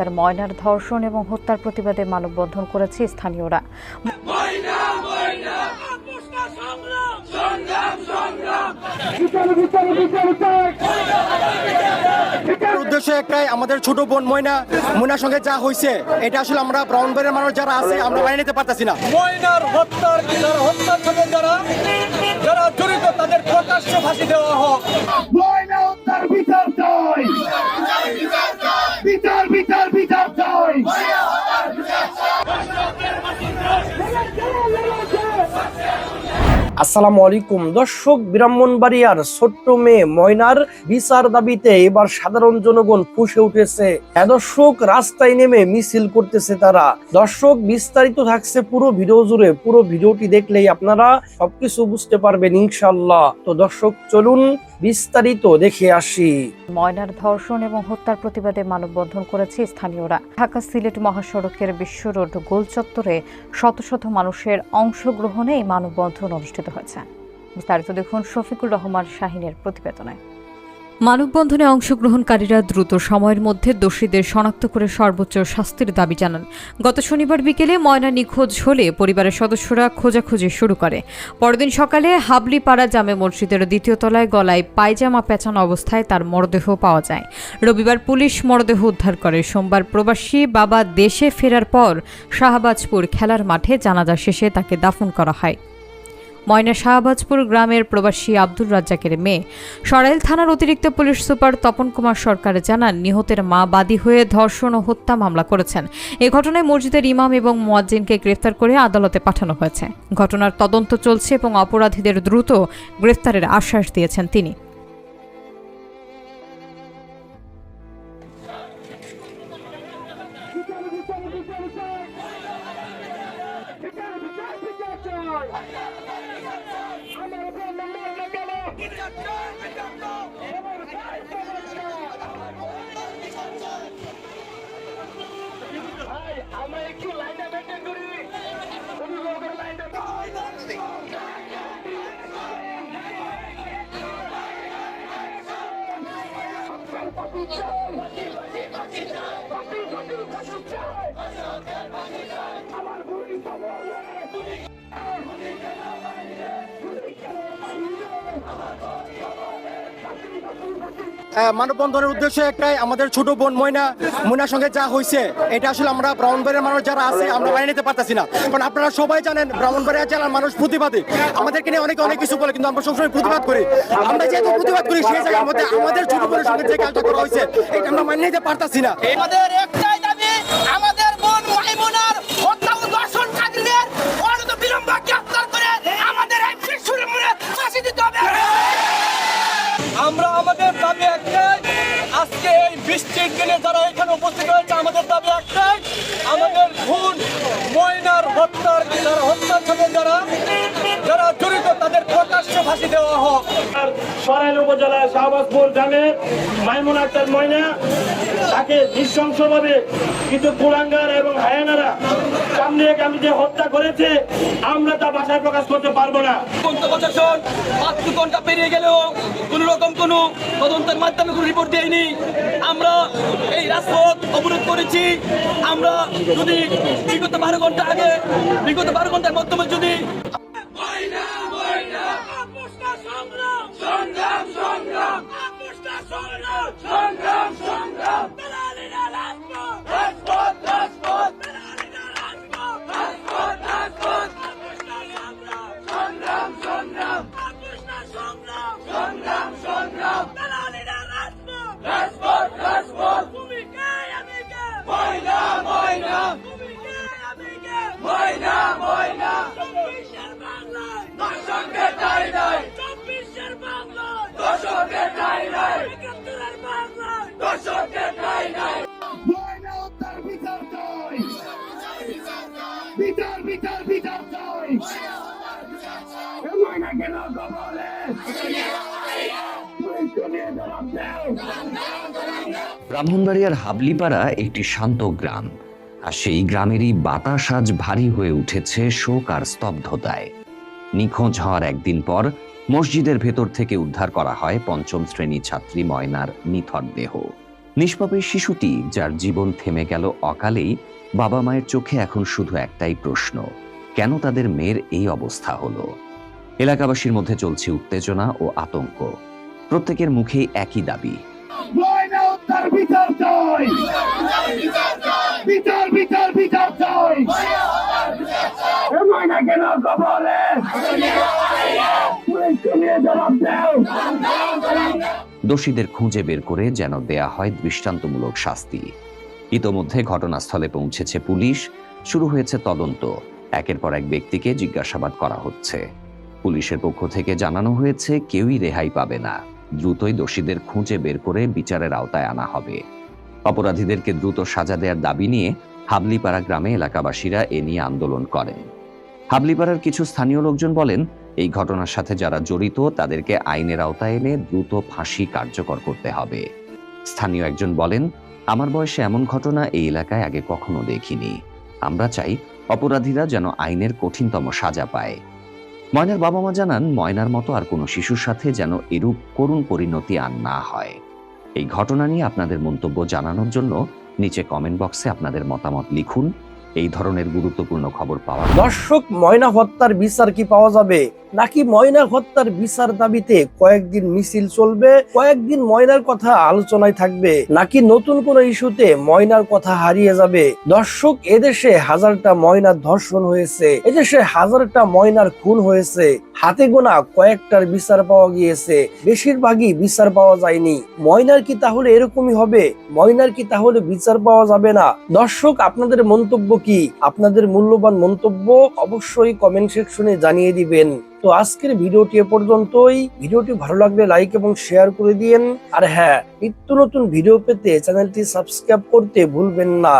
Doctor ময়নার ধর্ষণ এবং হত্যার প্রতিবাদে মানববন্ধন করেছে স্থানীয়রা। উদ্দেশ্য একটাই আমাদের ছোট বোন ময়না ময়নার সঙ্গে যা হয়েছে এটা আসলে আমরা ব্রাউনবাড়ির মানুষ যারা আছে আমরা মেনে নিতে পারতেছি না। ময়নার হত্যার হত্যার সাথে যারা যারা জড়িত তাদের প্রকাশ্য ফাঁসি দেওয়া হোক। ময়না হত্যার বিচার চাই বিচার বিচার বিচার চাই আসসালামু আলাইকুম। দর্শক, ব্রাহ্মণবাড়িয়ার ছোট্ট মেয়ে ময়নার বিচার দাবিতে এবার সাধারণ জনগণ ফুসে উঠেছে। হ্যাঁ দর্শক, রাস্তায় নেমে মিছিল করতেছে তারা। দর্শক, বিস্তারিত থাকছে পুরো ভিডিও জুড়ে। পুরো ভিডিওটি দেখলেই আপনারা সবকিছু বুঝতে পারবেন ইনশাল্লাহ তো দর্শক, চলুন বিস্তারিত দেখে আসি। ময়নার ধর্ষণ এবং হত্যার প্রতিবাদে মানববন্ধন করেছে স্থানীয়রা। ঢাকা সিলেট মহাসড়কের বিশ্ব রোড গোল চত্বরে শত শত মানুষের অংশগ্রহণে এই মানববন্ধন অনুষ্ঠিত হয়েছে। বিস্তারিত দেখুন শফিকুর রহমান শাহিনের প্রতিবেদনে। মানববন্ধনে অংশগ্রহণকারীরা দ্রুত সময়ের মধ্যে দোষীদের শনাক্ত করে সর্বোচ্চ শাস্তির দাবি জানান। গত শনিবার বিকেলে ময়না নিখোঁজ হলে পরিবারের সদস্যরা খোঁজাখুঁজি শুরু করে। পরদিন সকালে হাবলিপাড়া জামে মসজিদের দ্বিতীয় তলায় গলায় পায়জামা পেঁচানো অবস্থায় তার মরদেহ পাওয়া যায়। রবিবার পুলিশ মরদেহ উদ্ধার করে। সোমবার প্রবাসী বাবা দেশে ফেরার পর শাহবাজপুর খেলার মাঠে জানাজা শেষে তাকে দাফন করা হয়। ময়না শাহবাজপুর গ্রামের প্রবাসী আব্দুর রাজ্জাকের মেয়ে। সরাইল থানার অতিরিক্ত পুলিশ সুপার তপন কুমার সরকার জানান, নিহতের মা বাদী হয়ে ধর্ষণ ও হত্যা মামলা করেছেন। এ ঘটনায় মসজিদের ইমাম এবং মোয়াজ্জিনকে গ্রেফতার করে আদালতে পাঠানো হয়েছে। ঘটনার তদন্ত চলছে এবং অপরাধীদের দ্রুত গ্রেফতারের আশ্বাস দিয়েছেন তিনি। আমরা একটু লাইনটা মেনটেন করি কোন লোকের লাইনটা আমার বুড়ি আহ, মানববন্ধনের উদ্দেশ্য একটাই, আমাদের ছোট বোন ময়না, ময়নার সঙ্গে যা হয়েছে এটা আসলে আমরা ব্রাহ্মণবাড়ির মানুষ যারা আছে, আমরা মেনে নিতে পারতেছি না। কারণ আপনারা সবাই জানেন ব্রাহ্মণবাড়িয়া জেলার মানুষ প্রতিবাদী। আমাদেরকে নিয়ে অনেকে অনেক কিছু বলে, কিন্তু আমরা সবসময় প্রতিবাদ করি। আমরা যেহেতু প্রতিবাদ করি, সেই জায়গার মধ্যে আমাদের ছোট বোনের সঙ্গে যে কাজটা করা হয়েছে, এটা আমরা মেনে নিতে পারতাছি না। আমাদের একটাই দাবি এই বৃষ্টির দিনে যারা এখানে উপস্থিত হয়েছে আমাদের দাবি একটাই আমাদের খুন ময়নার হত্যার যারা হত্যার সাথে যারা যারা জড়িত তাদের প্রকাশ্য ফাঁসি দেওয়া হোক। সরাইল উপজেলার শাহবাজপুর গ্রামে মাইমুন আক্তার ময়না তাকে নৃশংসভাবে কিছু কুলাঙ্গার এবং হায়ানারা সামনে আমি যে হত্যা করেছে আমরা তা ভাষায় প্রকাশ করতে পারব না। প্রশাসন পাঁচ ঘণ্টা পেরিয়ে গেলেও কোন রকম কোনো তদন্তের মাধ্যমে কোনো রিপোর্ট দেয়নি। আমরা এই রাজপথ অবরোধ করেছি। আমরা যদি বিগত বারো ঘণ্টা আগে বিগত বারো ঘণ্টার মাধ্যমে যদি ময়না। বিচার বিচার বিচার চাই। কবলে ব্রাহ্মণবাড়িয়ার হাবলিপাড়া একটি শান্ত গ্রাম। আর সেই গ্রামেরই বাতাস আজ ভারী হয়ে উঠেছে শোক আর স্তব্ধতায়। নিখোঁজ হওয়ার একদিন পর মসজিদের ভেতর থেকে উদ্ধার করা হয় পঞ্চম শ্রেণি ছাত্রী ময়নার নিথর দেহ। নিষ্পাপ এই শিশুটি, যার জীবন থেমে গেল অকালেই, বাবা মায়ের চোখে এখন শুধু একটাই প্রশ্ন, কেন তাদের মেয়ের এই অবস্থা হলো? এলাকাবাসীর মধ্যে চলছে উত্তেজনা ও আতঙ্ক। প্রত্যেকের মুখেই একই দাবি। বিচার বিচার বিচার চাই এ ময়না কেন কবলে পুলিশকে নিয়ে জবাব দাও দোষীদের খুঁজে বের করে যেন দেয়া হয় দৃষ্টান্তমূলক শাস্তি। ইতোমধ্যে ঘটনাস্থলে পৌঁছেছে পুলিশ। শুরু হয়েছে তদন্ত। একের পর এক ব্যক্তিকে জিজ্ঞাসাবাদ করা হচ্ছে। পুলিশের পক্ষ থেকে জানানো হয়েছে, কেউই রেহাই পাবে না। দ্রুতই দোষীদের খুঁজে বের করে বিচারের আওতায় আনা হবে। অপরাধীদেরকে দ্রুত সাজা দেওয়ার দাবি নিয়ে হাবলিপাড়া গ্রামে এলাকাবাসীরা এ নিয়ে আন্দোলন করেন। হাবলিপাড়ার কিছু স্থানীয় লোকজন বলেন এই ঘটনার সাথে যারা জড়িত, তাদেরকে আইনের আওতায় এনে দ্রুত ফাঁসি কার্যকর করতে হবে। স্থানীয় একজন বলেন, আমার বয়সে এমন ঘটনা এই এলাকায় আগে কখনো দেখিনি। আমরা চাই অপরাধীরা যেন আইনের কঠিনতম সাজা পায়। ময়নার বাবা মা জানান, ময়নার মতো আর কোনো শিশুর সাথে যেন এরূপ করুণ পরিণতি আর না হয়। এই ঘটনা নিয়ে আপনাদের মন্তব্য জানানোর জন্য নিচে কমেন্ট বক্সে আপনাদের মতামত লিখুন। এই ধরনের গুরুত্বপূর্ণ খবর পাওয়া দর্শক, ময়না হত্যার বিচার কি পাওয়া যাবে? নাকি ময়না হত্যার বিচার দাবিতে কয়েকদিন মিছিল চলবে? কয়েকদিন ময়নার কথা আলোচনায় থাকবে। নাকি নতুন কোন ইস্যুতে ময়নার কথা হারিয়ে যাবে? দর্শক, এদেশে হাজারটা ময়নার ধর্ষণ হয়েছে। এদেশে হাজারটা ময়নার খুন হয়েছে। হাতে গোনা কয়েকটার বিচার পাওয়া গিয়েছে। বেশিরভাগই বিচার পাওয়া যায়নি। ময়নার কি তাহলে এরকমই হবে? ময়নার কি তাহলে বিচার পাওয়া যাবে না? দর্শক, আপনাদের মন্তব্য কি? আপনাদের মূল্যবান মন্তব্য অবশ্যই কমেন্ট সেকশনে জানিয়ে দিবেন। তো আজকের ভিডিওটি এ পর্যন্তই। ভিডিওটি ভালো লাগলে লাইক এবং শেয়ার করে দিন আর হ্যাঁ নিত্য নতুন ভিডিও পেতে চ্যানেলটি সাবস্ক্রাইব করতে ভুলবেন না।